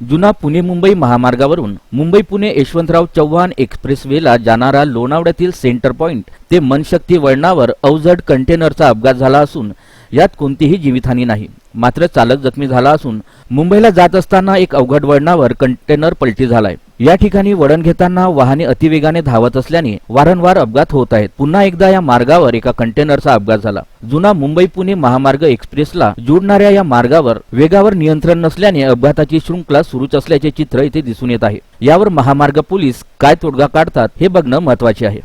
जुना पुणे मुंबई महामार्गावरून मुंबई पुणे यशवंतराव चव्हाण एक्सप्रेसवेला जाणारा लोणावळ्यातील centre point ते मनशक्ती वळणावर अवजड कंटेनरचा अपघात झाला असून यात कोणतीही जीवितहानी नाही. मात्र चालक जखमी झाला असून मुंबईला जात असताना एक अवघड वळणावर कंटेनर पलटी झालाय. या ठिकाणी वळण घेताना वाहने अतिवेगाने धावत असल्याने वारंवार अपघात होत आहेत. पुन्हा एकदा या मार्गावर एका कंटेनरचा अपघात झाला. जुना मुंबई पुणे महामार्ग एक्सप्रेसला जोडणाऱ्या या मार्गावर वेगावर नियंत्रण नसल्याने अपघाताची शृंखला सुरूच असल्याचे चित्र इथे दिसून येत आहे. यावर महामार्ग पोलीस काय तोडगा काढतात हे बघणं महत्त्वाचे आहे.